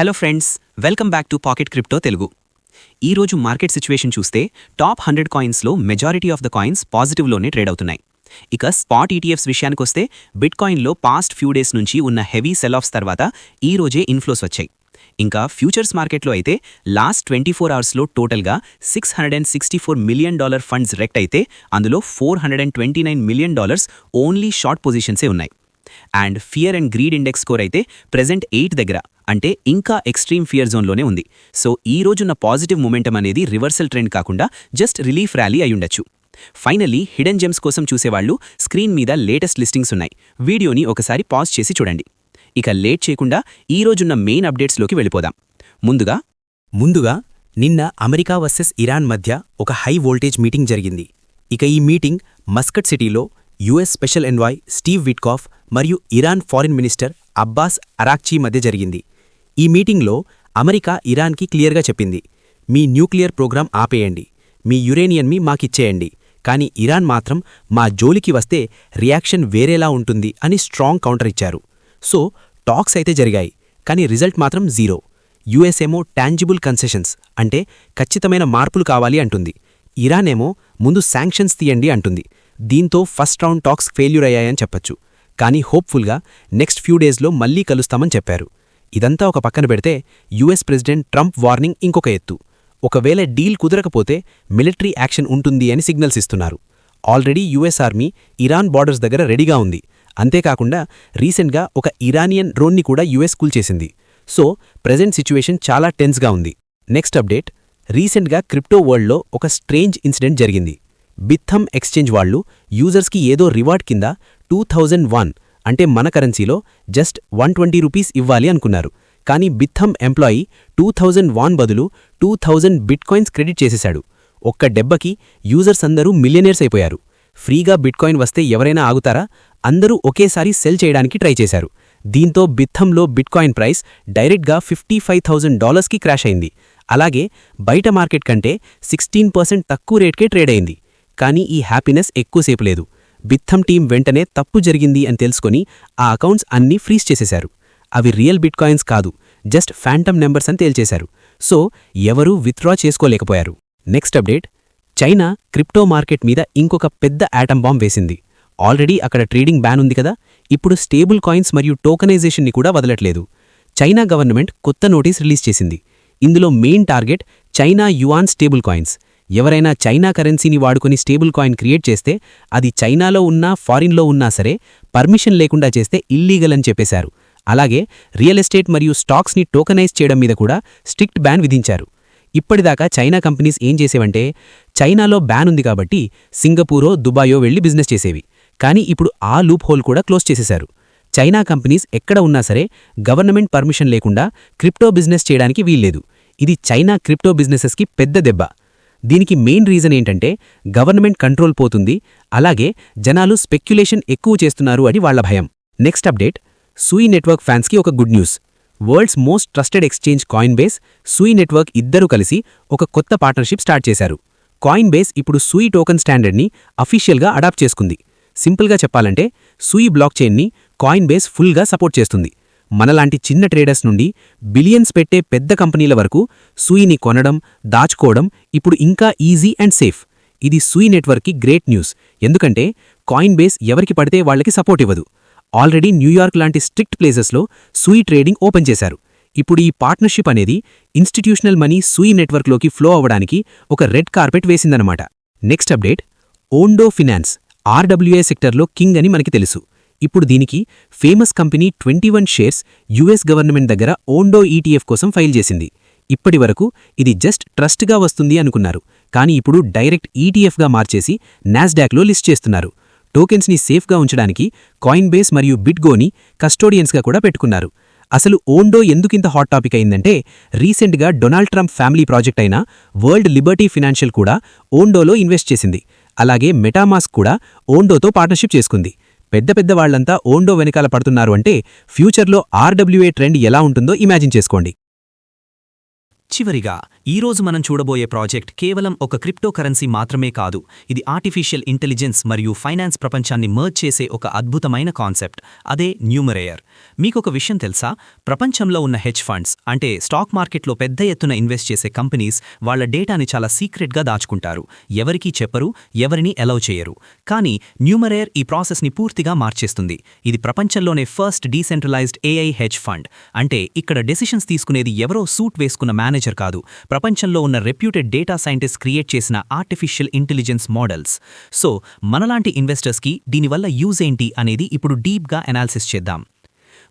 Hello friends welcome back to pocket crypto Telugu. ఈరోజు market situation చూస్తే top hundred కాయిన్స్లో majority of the coins పాజిటివ్లోనే trade అవుతున్నాయి. ఇక స్పాట్ ఈటీఎఫ్స్ విషయానికొస్తే బిట్ కాయిన్లో పాస్ట్ ఫ్యూ డేస్ నుంచి ఉన్న హెవీ సెల్ ఆఫ్స్ తర్వాత ఈ రోజే ఇన్ఫ్లోస్ వచ్చాయి. ఇంకా ఫ్యూచర్స్ మార్కెట్లో అయితే లాస్ట్ ట్వంటీ ఫోర్ అవర్స్లో టోటల్గా six hundred and sixty four million dollar funds rekt అయితే అందులో four hundred and twenty nine million dollars only short పొజిషన్సే ఉన్నాయి. And fear and greed index score అయితే ప్రెజెంట్ ఎయిట్ దగ్గర అంటే ఇంకా ఎక్స్ట్రీమ్ ఫియర్ జోన్లోనే ఉంది. సో ఈ రోజున్న పాజిటివ్ మూమెంటం అనేది రివర్సల్ ట్రెండ్ కాకుండా జస్ట్ రిలీఫ్ ర్యాలీ అయ్యుండొచ్చు ఫైనల్లీ హిడెన్ జెమ్స్ కోసం చూసేవాళ్ళు స్క్రీన్ మీద లేటెస్ట్ లిస్టింగ్స్ ఉన్నాయి. వీడియోని ఒకసారి పాజ్ చేసి చూడండి. ఇక లేట్ చేయకుండా ఈ రోజున్న మెయిన్ అప్డేట్స్లోకి వెళ్ళిపోదాం. ముందుగా ముందుగా నిన్న అమెరికా వర్సెస్ ఇరాన్ మధ్య ఒక హై వోల్టేజ్ మీటింగ్ జరిగింది. ఇక ఈ మీటింగ్ మస్కట్ సిటీలో US special envoy Steve Witkoff మరియు Iran foreign minister Abbas Araghchi మధ్య జరిగింది. ఈ మీటింగ్లో అమెరికా ఇరాన్కి క్లియర్గా చెప్పింది. మీ న్యూక్లియర్ ప్రోగ్రాం ఆపేయండి. మీ యురేనియన్ని మాకిచ్చేయండి. కానీ ఇరాన్ మాత్రం మా జోలికి వస్తే రియాక్షన్ వేరేలా ఉంటుంది అని స్ట్రాంగ్ కౌంటర్ ఇచ్చారు. సో టాక్స్ అయితే జరిగాయి. కానీ రిజల్ట్ మాత్రం జీరో. యుఎస్ఏమో టాంజిబుల్ కన్సెషన్స్ అంటే ఖచ్చితమైన మార్పులు కావాలి అంటుంది. ఇరాన్ ఏమో ముందు శాంక్షన్స్ తీయండి అంటుంది. దీంతో ఫస్ట్ రౌండ్ టాక్స్ ఫెయిల్యూర్ అయ్యాయని చెప్పొచ్చు. కానీ హోప్ఫుల్గా నెక్స్ట్ ఫ్యూ డేస్లో మళ్ళీ కలుస్తామని చెప్పారు. ఇదంతా ఒక పక్కన పెడితే యుఎస్ ప్రెసిడెంట్ ట్రంప్ వార్నింగ్ ఇంకొక ఎత్తు. ఒకవేళ డీల్ కుదరకపోతే మిలిటరీ యాక్షన్ ఉంటుంది అని సిగ్నల్స్ ఇస్తున్నారు. Already US army Iran borders దగ్గర రెడీగా ఉంది. అంతేకాకుండా రీసెంట్గా ఒక ఇరానియన్ డ్రోన్ని కూడా యుఎస్ కూల్చేసింది సో ప్రజెంట్ సిచ్యువేషన్ చాలా టెన్స్గా ఉంది. నెక్స్ట్ అప్డేట్ రీసెంట్గా క్రిప్టో వరల్డ్లో ఒక స్ట్రేంజ్ ఇన్సిడెంట్ జరిగింది. బిథమ్ ఎక్స్చేంజ్ వాళ్ళు యూజర్స్కి ఏదో రివార్డ్ కింద టూ థౌజండ్ వన్ అంటే మన కరెన్సీలో జస్ట్ వన్ ట్వంటీ రూపీస్ ఇవ్వాలి అనుకున్నారు. కానీ Bithumb employee two thousand won బదులు టూ థౌజండ్ బిట్కాయిన్స్ క్రెడిట్ చేసేశాడు. ఒక్క డెబ్బకి యూజర్స్ అందరూ మిలియనేర్స్ అయిపోయారు. ఫ్రీగా బిట్కాయిన్ వస్తే ఎవరైనా ఆగుతారా? అందరూ ఒకేసారి సెల్ చేయడానికి ట్రై చేశారు. దీంతో బిథంలో బిట్కాయిన్ ప్రైస్ డైరెక్ట్గా ఫిఫ్టీ ఫైవ్ థౌజండ్ డాలర్స్కి క్రాష్ అయింది. అలాగే బయట మార్కెట్ కంటే సిక్స్టీన్ పర్సెంట్ తక్కువ రేట్కే ట్రేడ్ అయింది. కానీ ఈ హ్యాపీనెస్ ఎక్కువసేపు లేదు. బిత్థం టీం వెంటనే తప్పు జరిగింది అని తెలుసుకొని ఆ అకౌంట్స్ అన్నీ ఫ్రీజ్ చేసేశారు. అవి రియల్ బిట్కాయిన్స్ కాదు జస్ట్ ఫ్యాంటమ్ నెంబర్స్ అని తేల్చేశారు. సో ఎవరూ withdraw చేసుకోలేకపోయారు. Next update. China crypto market మీద ఇంకొక పెద్ద యాటమ్ బాంబ్ వేసింది. ఆల్రెడీ అక్కడ ట్రేడింగ్ బ్యాన్ ఉంది కదా ఇప్పుడు స్టేబుల్ కాయిన్స్ మరియు టోకనైజేషన్ని కూడా వదలట్లేదు. చైనా గవర్నమెంట్ కొత్త నోటీస్ రిలీజ్ చేసింది. ఇందులో main target China yuan stable coins. ఎవరైనా చైనా కరెన్సీని వాడుకుని స్టేబుల్ కాయిన్ క్రియేట్ చేస్తే అది చైనాలో ఉన్నా ఫారిన్లో ఉన్నా సరే పర్మిషన్ లేకుండా చేస్తే ఇల్లీగల్ అని చెప్పేశారు. అలాగే రియల్ ఎస్టేట్ మరియు స్టాక్స్ని టోకనైజ్ చేయడం మీద కూడా స్ట్రిక్ట్ బ్యాన్ విధించారు. ఇప్పటిదాకా చైనా కంపెనీస్ ఏం చేసేవంటే చైనాలో బ్యాన్ ఉంది కాబట్టి సింగపూరో దుబాయో వెళ్ళి బిజినెస్ చేసేవి. కానీ ఇప్పుడు ఆ లూప్ హోల్ కూడా క్లోజ్ చేసేశారు. చైనా కంపెనీస్ ఎక్కడ ఉన్నా సరే గవర్నమెంట్ పర్మిషన్ లేకుండా క్రిప్టో బిజినెస్ చేయడానికి వీల్లేదు. ఇది చైనా క్రిప్టో బిజినెసెస్కి పెద్ద దెబ్బ. దీనికి మెయిన్ రీజన్ ఏంటంటే గవర్నమెంట్ కంట్రోల్ పోతుంది అలాగే జనాలు స్పెక్యులేషన్ ఎక్కువ చేస్తున్నారు అని వాళ్ళ భయం. నెక్స్ట్ అప్డేట్ సూయి నెట్వర్క్ ఫ్యాన్స్కి ఒక good news. World's most trusted exchange Coinbase Sui network ఇద్దరూ కలిసి ఒక కొత్త పార్ట్నర్షిప్ స్టార్ట్ చేశారు. కాయిన్ బేస్ ఇప్పుడు సూయి టోకన్ స్టాండర్డ్ని అఫీషియల్గా అడాప్ట్ చేసుకుంది. సింపుల్గా చెప్పాలంటే సూయి బ్లాక్ చైన్ని కాయిన్ బేస్ ఫుల్గా సపోర్ట్ చేస్తుంది. మనలాంటి చిన్న ట్రేడర్స్ నుండి బిలియన్స్ పెట్టే పెద్ద కంపెనీల వరకు సూయిని కొనడం దాచుకోవడం ఇప్పుడు ఇంకా ఈజీ అండ్ సేఫ్. ఇది సూయి నెట్వర్క్కి గ్రేట్ న్యూస్. ఎందుకంటే కాయిన్ బేస్ ఎవరికి పడితే వాళ్ళకి సపోర్ట్ ఇవ్వదు. ఆల్రెడీ న్యూయార్క్ లాంటి స్ట్రిక్ట్ ప్లేసెస్లో సూయి ట్రేడింగ్ ఓపెన్ చేశారు. ఇప్పుడు ఈ పార్ట్నర్షిప్ అనేది ఇన్స్టిట్యూషనల్ మనీ సూయి నెట్వర్క్లోకి ఫ్లో అవ్వడానికి ఒక red carpet వేసిందనమాట next update Ondo Finance RWA సెక్టర్లో కింగ్ అని మనకి తెలుసు. ఇప్పుడు దీనికి famous company twenty one shares US government దగ్గర ఓండో ఈటీఎఫ్ కోసం ఫైల్ చేసింది. ఇప్పటి వరకు ఇది జస్ట్ ట్రస్ట్గా వస్తుంది అనుకున్నారు. కానీ ఇప్పుడు డైరెక్ట్ ఈటీఎఫ్గా మార్చేసి నాస్డాక్లో లిస్ట్ చేస్తున్నారు. టోకెన్స్ని సేఫ్గా ఉంచడానికి కాయిన్ బేస్ మరియు బిట్గోని కస్టోడియన్స్గా కూడా పెట్టుకున్నారు. అసలు ఓండో ఎందుకింత హాట్ టాపిక్ అయిందంటే రీసెంట్గా డొనాల్డ్ ట్రంప్ ఫ్యామిలీ ప్రాజెక్ట్ అయిన వరల్డ్ లిబర్టీ ఫినాన్షియల్ కూడా ఓండోలో ఇన్వెస్ట్ చేసింది. అలాగే మెటామాస్క్ కూడా ఓండోతో పార్ట్నర్షిప్ చేసుకుంది. పెద్ద పెద్ద వాళ్ళంతా ఓండో వెనకాల పడుతున్నారు అంటే ఫ్యూచర్లో ఆర్డబ్ల్యూఏ ట్రెండ్ ఎలా ఉంటుందో ఇమాజిన్ చేసుకోండి. చివరిగా ఈరోజు మనం చూడబోయే ప్రాజెక్ట్ కేవలం ఒక క్రిప్టో కరెన్సీ మాత్రమే కాదు ఇది ఆర్టిఫిషియల్ ఇంటెలిజెన్స్ మరియు ఫైనాన్స్ ప్రపంచాన్ని మర్జ్ చేసే ఒక అద్భుతమైన కాన్సెప్ట్ అదే న్యూమరేయర్. మీకొక విషయం తెలుసా? ప్రపంచంలో ఉన్న హెడ్జ్ ఫండ్స్ అంటే స్టాక్ మార్కెట్లో పెద్ద ఎత్తున ఇన్వెస్ట్ చేసే కంపెనీస్ వాళ్ళ డేటాని చాలా సీక్రెట్గా దాచుకుంటారు. ఎవరికీ చెప్పరు ఎవరిని ఎలౌ చేయరు. కానీ న్యూమరేయర్ ఈ ప్రాసెస్ని పూర్తిగా మార్చేస్తుంది. ఇది ప్రపంచంలోనే first decentralized AI hedge fund అంటే ఇక్కడ డెసిషన్స్ తీసుకునేది ఎవరో సూట్ వేసుకున్న మేనేజ్ మేనేజర్ కాదు. ప్రపంచంలో ఉన్న రెప్యూటెడ్ డేటా సైంటిస్ట్ క్రియేట్ చేసిన ఆర్టిఫిషియల్ ఇంటెలిజెన్స్ మోడల్స్ సో మనలాంటి ఇన్వెస్టర్స్కి దీనివల్ల యూజ్ ఏంటి అనేది ఇప్పుడు డీప్గా అనాలిసిస్ చేద్దాం.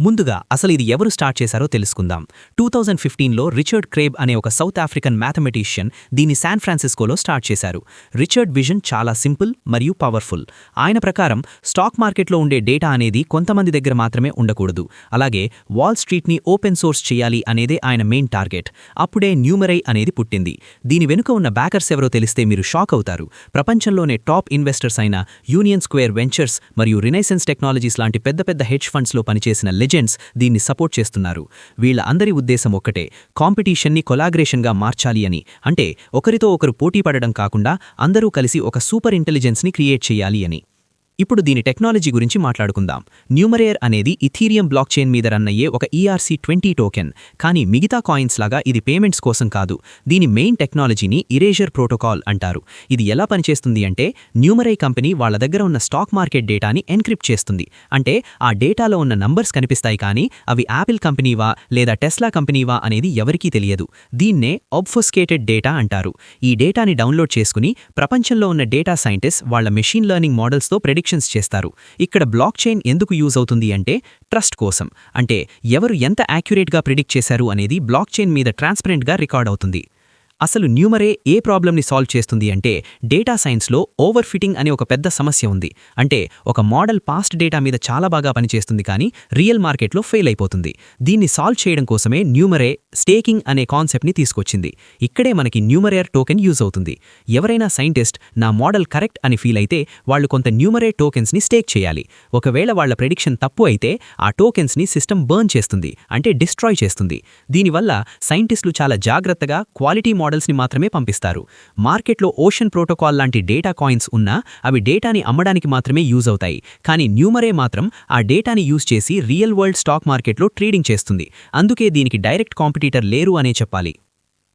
ముందుగా అసలు ఇది ఎవరు స్టార్ట్ చేశారో తెలుసుకుందాం. టూ థౌజండ్ ఫిఫ్టీన్లో రిచర్డ్ క్రేబ్ అనే ఒక సౌత్ ఆఫ్రికన్ మ్యాథమెటీషియన్ దీన్ని శాన్ ఫ్రాన్సిస్కోలో స్టార్ట్ చేశారు. రిచర్డ్ విజన్ చాలా సింపుల్ మరియు పవర్ఫుల్. ఆయన ప్రకారం స్టాక్ మార్కెట్లో ఉండే డేటా అనేది కొంతమంది దగ్గర మాత్రమే ఉండకూడదు. అలాగే వాల్ స్ట్రీట్ని ఓపెన్ సోర్స్ చేయాలి అనేదే ఆయన మెయిన్ టార్గెట్. అప్పుడే న్యూమరై అనేది పుట్టింది. దీని వెనుక ఉన్న బ్యాకర్స్ ఎవరో తెలిస్తే మీరు షాక్ అవుతారు. ప్రపంచంలోనే టాప్ ఇన్వెస్టర్స్ అయిన యూనియన్ స్క్వేర్ వెంచర్స్ మరియు రినైసెన్స్ టెక్నాలజీస్ లాంటి పెద్ద పెద్ద హెడ్జ్ ఫండ్స్లో పనిచేసిన లెజెండ్స్ దీన్ని సపోర్ట్ చేస్తున్నారు. వీళ్ళ అందరి ఉద్దేశం ఒక్కటే కాంపిటీషన్ని కొలాగ్రేషన్గా మార్చాలి అని. అంటే ఒకరితో ఒకరు పోటీ పడడం కాకుండా అందరూ కలిసి ఒక సూపర్ ఇంటెలిజెన్స్ని క్రియేట్ చేయాలి అని. ఇప్పుడు దీని టెక్నాలజీ గురించి మాట్లాడుకుందాం. న్యూమరేయర్ అనేది ఇథీరియం బ్లాక్ చైన్ మీద రన్ అయ్యే ఒక ఈఆర్సీ ట్వంటీ టోకెన్. కానీ మిగతా కాయిన్స్ లాగా ఇది పేమెంట్స్ కోసం కాదు. దీని మెయిన్ టెక్నాలజీని ఇరేజర్ ప్రోటోకాల్ అంటారు. ఇది ఎలా పనిచేస్తుంది అంటే న్యూమరే కంపెనీ వాళ్ళ దగ్గర ఉన్న స్టాక్ మార్కెట్ డేటాని ఎన్క్రిప్ట్ చేస్తుంది. అంటే ఆ డేటాలో ఉన్న నంబర్స్ కనిపిస్తాయి కానీ అవి యాపిల్ కంపెనీవా లేదా టెస్లా కంపెనీవా అనేది ఎవరికీ తెలియదు. దీన్నే ఒబ్ఫోస్కేటెడ్ డేటా అంటారు. ఈ డేటాని డౌన్లోడ్ చేసుకుని ప్రపంచంలో ఉన్న డేటా సైంటిస్ట్ వాళ్ళ మెషిన్ లెర్నింగ్ మోడల్స్తో ప్రెడిక్షన్స్ చేస్తారు. ఇక్కడ బ్లాక్ చైన్ ఎందుకు యూజ్ అవుతుంది అంటే ట్రస్ట్ కోసం. అంటే ఎవరు ఎంత యాక్యురేట్గా ప్రిడిక్ట్ చేశారు అనేది బ్లాక్ చైన్ మీద ట్రాన్స్పరెంట్గా రికార్డ్ అవుతుంది. అసలు న్యూమరే ఏ ప్రాబ్లమ్ని సాల్వ్ చేస్తుంది అంటే డేటా సైన్స్లో ఓవర్ ఫిట్టింగ్ అనే ఒక పెద్ద సమస్య ఉంది. అంటే ఒక మోడల్ పాస్ట్ డేటా మీద చాలా బాగా పనిచేస్తుంది కానీ రియల్ మార్కెట్లో ఫెయిల్ అయిపోతుంది. దీన్ని సాల్వ్ చేయడం కోసమే న్యూమరే స్టేకింగ్ అనే కాన్సెప్ట్ని తీసుకొచ్చింది. ఇక్కడే మనకి న్యూమరేర్ టోకెన్ యూజ్ అవుతుంది. ఎవరైనా సైంటిస్ట్ నా మోడల్ కరెక్ట్ అని ఫీల్ అయితే వాళ్ళు కొంత న్యూమరే టోకెన్స్ని స్టేక్ చేయాలి. ఒకవేళ వాళ్ళ ప్రెడిక్షన్ తప్పు అయితే ఆ టోకెన్స్ని సిస్టమ్ బర్న్ చేస్తుంది అంటే డిస్ట్రాయ్ చేస్తుంది. దీనివల్ల సైంటిస్టులు చాలా జాగ్రత్తగా క్వాలిటీ మోడల్స్ని మాత్రమే పంపిస్తారు. మార్కెట్లో ఓషన్ ప్రోటోకాల్ లాంటి డేటా కాయిన్స్ ఉన్నా అవి డేటాని అమ్మడానికి మాత్రమే యూజ్ అవుతాయి. కానీ న్యూమరే మాత్రం ఆ డేటాని యూజ్ చేసి రియల్ వరల్డ్ స్టాక్ మార్కెట్లో ట్రేడింగ్ చేస్తుంది. అందుకే దీనికి డైరెక్ట్ కాంపిటీటర్ లేరు అనే చెప్పాలి.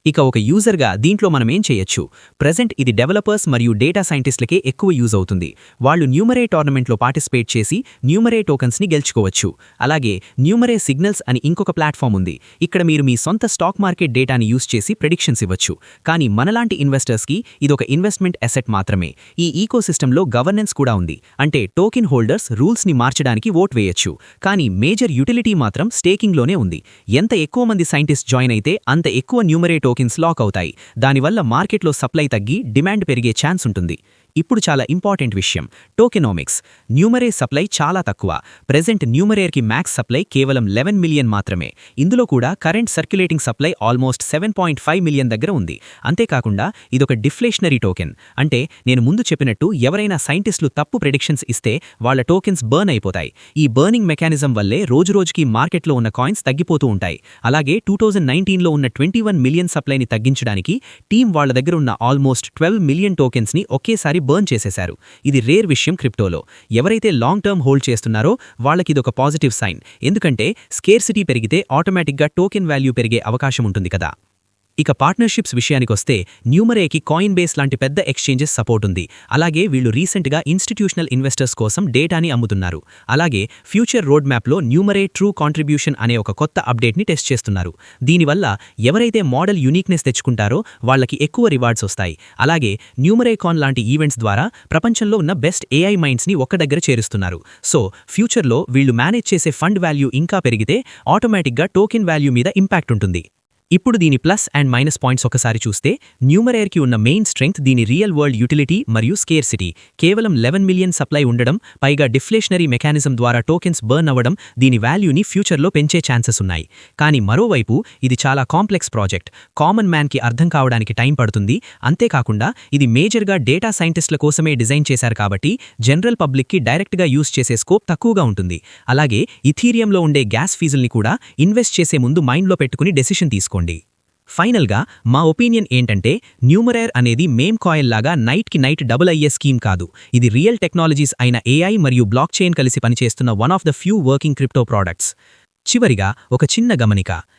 ఇక ఒక యూజర్గా దీంట్లో మనమేం చేయొచ్చు? ప్రెజెంట్ ఇది డెవలపర్స్ మరియు డేటా సైంటిస్టులకే ఎక్కువ యూజ్ అవుతుంది. వాళ్ళు న్యూమరే టోర్నమెంట్లో పార్టిసిపేట్ చేసి న్యూమరే టోకన్స్ని గెలుచుకోవచ్చు. అలాగే న్యూమరే సిగ్నల్స్ అని ఇంకొక ప్లాట్ఫామ్ ఉంది. ఇక్కడ మీరు మీ సొంత స్టాక్ మార్కెట్ డేటాని యూజ్ చేసి ప్రెడిక్షన్స్ ఇవ్వచ్చు. కానీ మనలాంటి ఇన్వెస్టర్స్కి ఇదొక ఇన్వెస్ట్మెంట్ అసెట్ మాత్రమే. ఈ ఈకోసిస్టంలో గవర్నెన్స్ కూడా ఉంది. అంటే టోకెన్ హోల్డర్స్ రూల్స్ని మార్చడానికి ఓట్ వేయొచ్చు. కానీ మేజర్ యూటిలిటీ మాత్రం స్టేకింగ్లోనే ఉంది. ఎంత ఎక్కువ మంది సైంటిస్ట్ జాయిన్ అయితే అంత ఎక్కువ న్యూమరే టోకెన్స్ లాక్ అవుతాయి. దానివల్ల మార్కెట్లో సప్లై తగ్గి డిమాండ్ పెరిగే ఛాన్స్ ఉంటుంది. ఇప్పుడు చాలా ఇంపార్టెంట్ విషయం. టోకెనామిక్స్. న్యూమరే సప్లై చాలా తక్కువ. ప్రెజెంట్ న్యూమరేర్కి మ్యాక్స్ సప్లై కేవలం లెవెన్ మిలియన్ మాత్రమే. ఇందులో కూడా current circulating supply almost seven point five million దగ్గర ఉంది. అంతేకాకుండా ఇదొక డిఫ్లేషనరీ టోకెన్. అంటే నేను ముందు చెప్పినట్టు ఎవరైనా సైంటిస్టులు తప్పు ప్రెడిక్షన్స్ ఇస్తే వాళ్ళ టోకెన్స్ బర్న్ అయిపోతాయి. ఈ బర్నింగ్ మెకానిజం వల్లే రోజురోజుకి మార్కెట్లో ఉన్న కాయిన్స్ తగ్గిపోతూ ఉంటాయి. అలాగే టూ థౌజండ్ నైన్టీన్లో ఉన్న ట్వంటీ వన్ మిలియన్ సప్లైని తగ్గించడానికి టీం వాళ్ళ దగ్గర ఉన్న ఆల్మోస్ట్ ట్వెల్వ్ మిలియన్ టోకెన్స్ని ఒకేసారి బర్న్ చేసేశారు. ఇది రేర్ విషయం క్రిప్టోలో. ఎవరైతే లాంగ్ టర్మ్ హోల్డ్ చేస్తున్నారో వాళ్ళకి ఇదొక పాజిటివ్ సైన్. ఎందుకంటే స్కేర్సిటీ పెరిగితే ఆటోమేటిక్గా టోకెన్ వాల్యూ పెరిగే అవకాశం ఉంటుంది కదా. ఇక పార్ట్నర్షిప్స్ విషయానికొస్తే న్యూమరేకి కాయిన్ బేస్ లాంటి పెద్ద ఎక్స్చేంజెస్ సపోర్ట్ ఉంది. అలాగే వీళ్ళు రీసెంట్గా ఇన్స్టిట్యూషనల్ ఇన్వెస్టర్స్ కోసం డేటాని అమ్ముతున్నారు. అలాగే ఫ్యూచర్ రోడ్ మ్యాప్లో న్యూమరే ట్రూ కాంట్రిబ్యూషన్ అనే ఒక కొత్త అప్డేట్ని టెస్ట్ చేస్తున్నారు. దీనివల్ల ఎవరైతే మోడల్ యూనిక్నెస్ తెచ్చుకుంటారో వాళ్ళకి ఎక్కువ రివార్డ్స్ వస్తాయి. అలాగే న్యూమరేకాన్ లాంటి ఈవెంట్స్ ద్వారా ప్రపంచంలో ఉన్న బెస్ట్ ఏఐ మైండ్స్ని ఒక్క దగ్గర చేరుస్తున్నారు. సో ఫ్యూచర్లో వీళ్ళు మేనేజ్ చేసే ఫండ్ వాల్యూ ఇంకా పెరిగితే ఆటోమేటిక్గా టోకెన్ వాల్యూ మీద ఇంపాక్ట్ ఉంటుంది. ఇప్పుడు దీని ప్లస్ అండ్ మైనస్ పాయింట్స్ ఒకసారి చూస్తే న్యూమరేర్కి ఉన్న మెయిన్ స్ట్రెంగ్త్ దీని రియల్ వరల్డ్ యూటిలిటీ మరియు స్కేర్సిటీ. కేవలం లెవెన్ మిలియన్ సప్లై ఉండడం పైగా డిఫ్లేషనరీ మెకానిజం ద్వారా టోకెన్స్ బర్న్ అవ్వడం దీని వాల్యూని ఫ్యూచర్లో పెంచే ఛాన్సెస్ ఉన్నాయి. కానీ మరోవైపు ఇది చాలా కాంప్లెక్స్ ప్రాజెక్ట్. కామన్ మ్యాన్కి అర్థం కావడానికి టైం పడుతుంది. అంతేకాకుండా ఇది మేజర్గా డేటా సైంటిస్టుల కోసమే డిజైన్ చేశారు కాబట్టి జనరల్ పబ్లిక్కి డైరెక్ట్గా యూజ్ చేసే స్కోప్ తక్కువగా ఉంటుంది. అలాగే ఇథీరియంలో ఉండే గ్యాస్ ఫీజుల్ని కూడా ఇన్వెస్ట్ చేసే ముందు మైండ్లో పెట్టుకుని డెసిషన్ తీసుకోండి. ఫైనల్గా మా ఒపీనియన్ ఏంటంటే న్యూమరేర్ అనేది మేమ్ కాయిన్ లాగా నైట్కి నైట్ డబుల్ అయ్యే స్కీమ్ కాదు. ఇది రియల్ టెక్నాలజీస్ అయిన ఏఐ మరియు బ్లాక్ చైన్ కలిసి పనిచేస్తున్న one of the few working crypto products. చివరిగా ఒక చిన్న గమనిక.